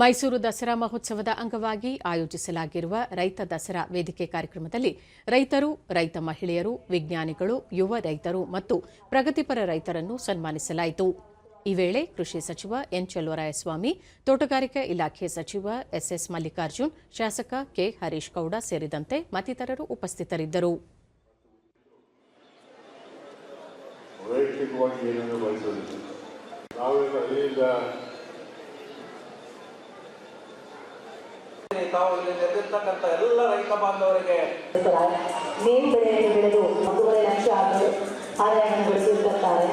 ಮೈಸೂರು ದಸರಾ ಮಹೋತ್ಸವದ ಅಂಗವಾಗಿ ಆಯೋಜಿಸಲಾಗಿರುವ ರೈತ ದಸರಾ ವೇದಿಕೆ ಕಾರ್ಯಕ್ರಮದಲ್ಲಿ ರೈತರು, ರೈತ ಮಹಿಳೆಯರು, ವಿಜ್ಞಾನಿಗಳು, ಯುವ ರೈತರು ಮತ್ತು ಪ್ರಗತಿಪರ ರೈತರನ್ನು ಸನ್ಮಾನಿಸಲಾಯಿತು. ಈ ವೇಳೆ ಕೃಷಿ ಸಚಿವ ಎನ್ ಚೆಲುವರಾಯಸ್ವಾಮಿ, ತೋಟಗಾರಿಕೆ ಇಲಾಖೆ ಸಚಿವ ಎಸ್ಎಸ್ ಮಲ್ಲಿಕಾರ್ಜುನ್, ಶಾಸಕ ಕೆ ಹರೀಶ್ ಗೌಡ ಸೇರಿದಂತೆ ಮತ್ತಿತರರು ಉಪಸ್ಥಿತರಿದ್ದರು. ತಾವು ಇಲ್ಲಿ ನೆರೆದಿರ್ತಕ್ಕಂಥ ಎಲ್ಲ ರೈತ ಬಾಂಧವರಿಗೆ. ಮೇನ್ ಬೆಳೆಯನ್ನು ಬೆಳೆದು ಒಂದೂವರೆ ಲಕ್ಷ ಆರು ಆದಾಯವನ್ನು ಗಳಿಸಿರುತ್ತಾರೆ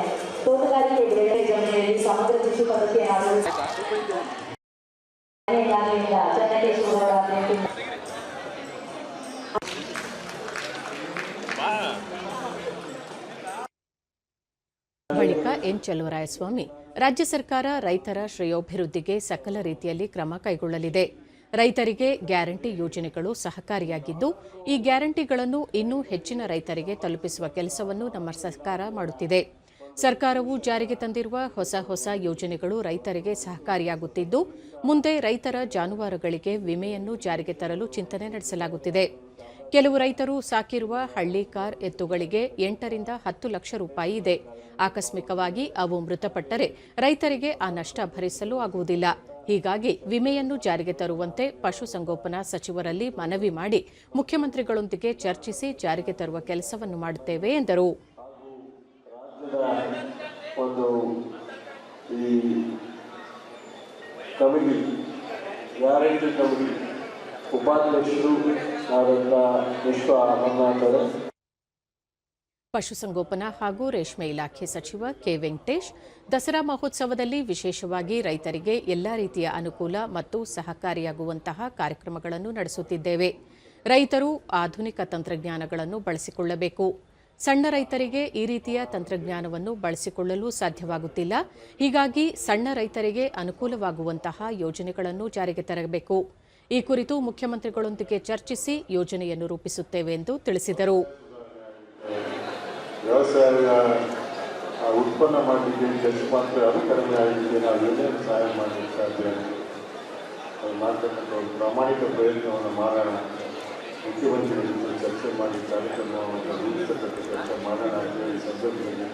ತೋಟಗಾರಿಕೆ ಬೆಳೆ ಜಮೀನಿನಲ್ಲಿ ಸಮಗ್ರ ಕೃಷಿ ಪದ್ಧತಿಯನ್ನು ಅಳವಡಿಸಿ ಇಲಾಖೆಯಿಂದ ಚನ್ನಕೇಶ್ವರ ಅವರ ಬಳಿಕ ಎನ್ ಚಲುವರಾಯಸ್ವಾಮಿ ರಾಜ್ಯ ಸರ್ಕಾರ ರೈತರ ಶ್ರೇಯೋಭಿವೃದ್ಧಿಗೆ ಸಕಲ ರೀತಿಯಲ್ಲಿ ಕ್ರಮ ಕೈಗೊಳ್ಳಲಿದೆ. ರೈತರಿಗೆ ಗ್ಯಾರಂಟಿ ಯೋಜನೆಗಳು ಸಹಕಾರಿಯಾಗಿದ್ದು, ಈ ಗ್ಯಾರಂಟಿಗಳನ್ನು ಇನ್ನೂ ಹೆಚ್ಚಿನ ರೈತರಿಗೆ ತಲುಪಿಸುವ ಕೆಲಸವನ್ನು ನಮ್ಮ ಸರ್ಕಾರ ಮಾಡುತ್ತಿದೆ. ಸರ್ಕಾರವು ಜಾರಿಗೆ ತಂದಿರುವ ಹೊಸ ಹೊಸ ಯೋಜನೆಗಳು ರೈತರಿಗೆ ಸಹಕಾರಿಯಾಗುತ್ತಿದ್ದು, ಮುಂದೆ ರೈತರ ಜಾನುವಾರುಗಳಿಗೆ ವಿಮೆಯನ್ನು ಜಾರಿಗೆ ತರಲು ಚಿಂತನೆ ನಡೆಸಲಾಗುತ್ತಿದೆ. ಕೆಲವು ರೈತರು ಸಾಕಿರುವ ಹಳ್ಳಿ ಕಾರ್ ಎತ್ತುಗಳಿಗೆ ಎಂಟರಿಂದ ಹತ್ತು ಲಕ್ಷ ರೂಪಾಯಿ ಇದೆ. ಆಕಸ್ಮಿಕವಾಗಿ ಅವು ಮೃತಪಟ್ಟರೆ ರೈತರಿಗೆ ಆ ನಷ್ಟ ಭರಿಸಲು ಆಗುವುದಿಲ್ಲ. ಹೀಗಾಗಿ ವಿಮೆಯನ್ನು ಜಾರಿಗೆ ತರುವಂತೆ ಪಶುಸಂಗೋಪನಾ ಸಚಿವರಲ್ಲಿ ಮನವಿ ಮಾಡಿ ಮುಖ್ಯಮಂತ್ರಿಗಳೊಂದಿಗೆ ಚರ್ಚಿಸಿ ಜಾರಿಗೆ ತರುವ ಕೆಲಸವನ್ನು ಮಾಡುತ್ತೇವೆ ಎಂದರು. ಉಪಾಧ್ಯಕ್ಷರು ವಿಶ್ವ ಪಶುಸಂಗೋಪನಾ ಹಾಗೂ ರೇಷ್ಮೆ ಇಲಾಖೆ ಸಚಿವ ಕೆ ವೆಂಕಟೇಶ್, ದಸರಾ ಮಹೋತ್ಸವದಲ್ಲಿ ವಿಶೇಷವಾಗಿ ರೈತರಿಗೆ ಎಲ್ಲ ರೀತಿಯ ಅನುಕೂಲ ಮತ್ತು ಸಹಕಾರಿಯಾಗುವಂತಹ ಕಾರ್ಯಕ್ರಮಗಳನ್ನು ನಡೆಸುತ್ತಿದ್ದೇವೆ. ರೈತರು ಆಧುನಿಕ ತಂತ್ರಜ್ಞಾನಗಳನ್ನು ಬಳಸಿಕೊಳ್ಳಬೇಕು. ಸಣ್ಣ ರೈತರಿಗೆ ಈ ರೀತಿಯ ತಂತ್ರಜ್ಞಾನವನ್ನು ಬಳಸಿಕೊಳ್ಳಲು ಸಾಧ್ಯವಾಗುತ್ತಿಲ್ಲ. ಹೀಗಾಗಿ ಸಣ್ಣ ರೈತರಿಗೆ ಅನುಕೂಲವಾಗುವಂತಹ ಯೋಜನೆಗಳನ್ನು ಜಾರಿಗೆ ತರಬೇಕು. ಈ ಕುರಿತು ಮುಖ್ಯಮಂತ್ರಿಗಳೊಂದಿಗೆ ಚರ್ಚಿಸಿ ಯೋಜನೆಯನ್ನು ರೂಪಿಸುತ್ತೇವೆ ಎಂದು ತಿಳಿಸಿದರು. ವ್ಯವಸಾಯದ ಆ ಉತ್ಪನ್ನ ಮಾಡಲಿಕ್ಕೆ ಕೆಲಸ ಮಾತ್ರ ಅದು ಕಡಿಮೆ ಆಗಲಿಕ್ಕೆ ನಾವು ಏನೇನು ಸಹಾಯ ಮಾಡಲಿಕ್ಕೆ ಸಾಧ್ಯ ಅವ್ರು ಮಾಡ್ತಕ್ಕಂಥ ಒಂದು ಪ್ರಾಮಾಣಿಕ ಪ್ರಯತ್ನವನ್ನು ಮಾಡೋಣ. ಮುಖ್ಯಮಂತ್ರಿಗಳ ಜೊತೆ ಚರ್ಚೆ ಮಾಡಿ ಕಾರ್ಯಕ್ರಮವನ್ನು ರೂಪಿಸತಕ್ಕ ಕೆಲಸ ಮಾಡೋಣ ಅಂತ ಹೇಳಿ ಈ ಸಂದರ್ಭದಲ್ಲಿ